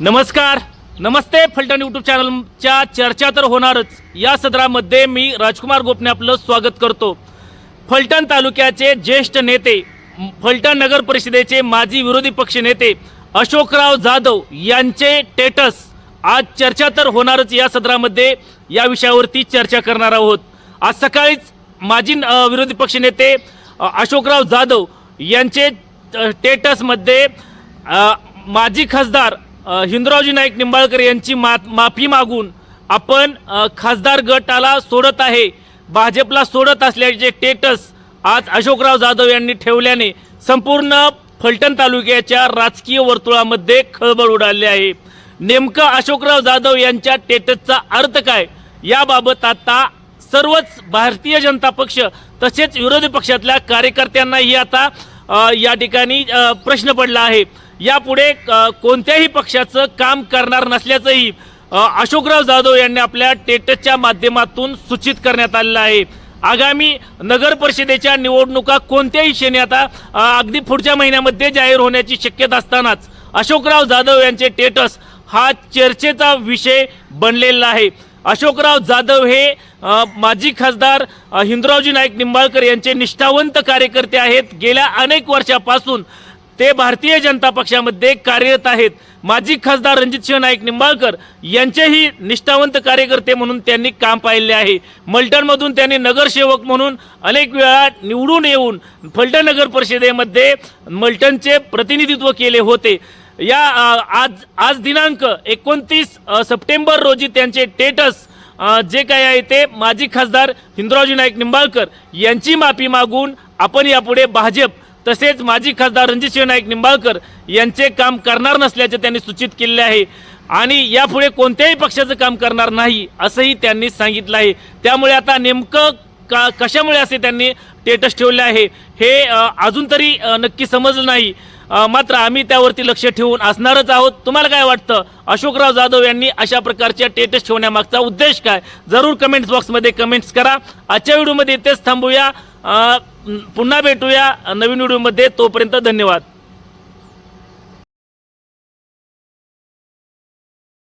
नमस्कार. नमस्ते फलटण यूट्यूब चॅनलच्या चर्चा तर होणारच. या सदरामध्ये मी राजकुमार गोपने आपलं स्वागत करतो. फलटण तालुक्याचे ज्येष्ठ नेते फलटण नगर परिषदेचे माजी विरोधी पक्ष नेते अशोकराव जाधव यांचे टेटस. आज चर्चा तर होणारच या सदरामध्ये. या विषयावरती चर्चा करणार आहोत. आज सकाळीच माजी विरोधी पक्ष नेते अशोकराव जाधव यांचे टेटसमध्ये माजी खासदार हिंदरावजी नाईक निंबाळकर यांची मा माफी मागून आपण खासदार गटाला सोडत आहे. भाजपला सोडत असल्याचे टेटस आज अशोकराव जाधव यांनी ठेवल्याने संपूर्ण फलटण तालुक्याच्या राजकीय वर्तुळामध्ये खळबळ उडाली आहे. नेमकं अशोकराव जाधव यांच्या टेटसचा अर्थ काय? याबाबत आता सर्वच भारतीय जनता पक्ष तसेच विरोधी पक्षातल्या कार्यकर्त्यांनाही आता या ठिकाणी प्रश्न पडला आहे. यापुढे कोणत्याही पक्षाचं काम करणार नसल्याचंही अशोकराव जाधव यांनी आपल्या टेटसच्या माध्यमातून सूचित करण्यात आलेलं आहे. आगामी नगर परिषदेच्या निवडणुका कोणत्याही क्षणी आता अगदी पुढच्या महिन्यामध्ये जाहीर होण्याची शक्यता असतानाच अशोकराव जाधव यांचे टेटस हा चर्चेचा विषय बनलेला आहे. अशोकराव जाधव हे माजी खासदार हिंदरावजी नाईक निंबाळकर यांचे निष्ठावंत कार्यकर्ते आहेत. गेल्या अनेक वर्षापासून ते भारतीय जनता पक्षामध्ये कार्यरत आहेत. माजी खासदार रणजितसिंह नाईक निंबाळकर यांचेही निष्ठावंत कार्यकर्ते म्हणून त्यांनी काम पाहिले आहे. मलटणमधून त्यांनी नगरसेवक म्हणून अनेक वेळा निवडून येऊन फलटण नगर परिषदेमध्ये मलटणचे प्रतिनिधित्व केले होते. या आज आज दिनांक एकोणतीस सप्टेंबर रोजी त्यांचे टेटस जे काय आहे ते माजी खासदार हिंदुरावजी नाईक निंबाळकर यांची माफी मागून आपण यापुढे भाजप तसेच माजी खासदार रणजितसिंह नाईक निंबाळकर यांचे काम करणार नसल्याचे त्यांनी सूचित केलेले आहे. आणि यापुढे कोणत्याही पक्षाचं काम करणार नाही असंही त्यांनी सांगितलं आहे. त्यामुळे आता नेमकं का कशामुळे असे त्यांनी स्टेटस ठेवले आहे हे अजून तरी नक्की समजलं नाही. मात्र आम्ही त्यावरती लक्ष ठेवून असणारच आहोत. तुम्हाला काय वाटतं? अशोकराव जाधव यांनी अशा प्रकारच्या टेटस ठेवण्यामागचा उद्देश काय? जरूर कमेंट्स बॉक्समध्ये कमेंट्स करा. आजच्या व्हिडिओमध्ये इथेच थांबूया. पुन्हा भेटूया नवीन व्हिडिओमध्ये. तोपर्यंत धन्यवाद.